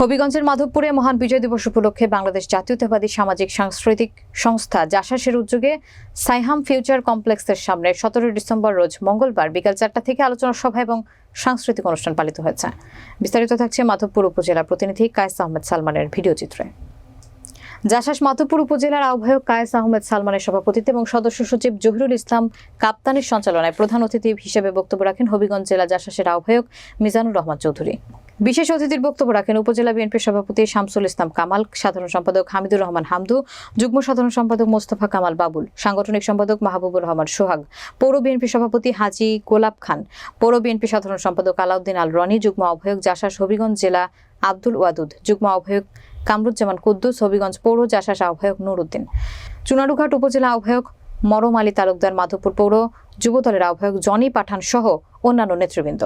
হবিগঞ্জের মাধবপুরে মহান বিজয় দিবস উপলক্ষে বাংলাদেশ জাতীয়তাবাদী সামাজিক সাংস্কৃতিক সংস্থা জাসাসের উদ্যোগে সাইহাম ফিউচার কমপ্লেক্সের সামনে সতেরোই ডিসেম্বর রোজ মঙ্গলবার বিকাল চারটা থেকে আলোচনা সভা এবং সাংস্কৃতিক অনুষ্ঠান পালিত হয়েছে। বিস্তারিত থাকছে মাধবপুর উপজেলা প্রতিনিধি কায়েস আহমেদ সালমানের ভিডিও চিত্রে। জাসাস মাধবপুর উপজেলার আহ্বায়ক কায়েস আহমেদ সালমানের সভাপতিত্বে এবং সদস্য সচিব জহিরুল ইসলাম কাপ্তানের সঞ্চালনায় প্রধান অতিথি হিসেবে বক্তব্য রাখেন হবিগঞ্জ জেলা জাসাসের আহ্বায়ক মিজানুর রহমান চৌধুরী। বিশেষ অতিথির বক্তব্য রাখেন উপজেলা বিএনপির সভাপতি শামসুল ইসলাম কামাল, সাধারণ সম্পাদক হামিদুর রহমান হামদু, যুগ্ম সাধারণ সম্পাদক মোস্তফা কামাল বাবুল, সাংগঠনিক সম্পাদক মাহবুবুর রহমান সোহাগ, পৌর বিএনপি সভাপতি হাজি গোলাপ খান, পৌর বিএনপি সাধারণ সম্পাদক আলাউদ্দিন আল রনি যুগ্ম আহ্বায়ক জাসাস হবিগঞ্জ জেলা আব্দুল ওয়াদুদ, যুগ্ম আহ্বায়ক কামরুজ্জামান কুদ্দুস, হবিগঞ্জ পৌর জাসাস আহ্বায়ক নুরুদ্দিন। চুনারুঘাট উপজেলা আহ্বায়ক মরম আলী তালুকদার মাধবপুর পৌর, যুবদলের আহ্বায়ক জনি পাঠান সহ অন্যান্য নেতৃবৃন্দ।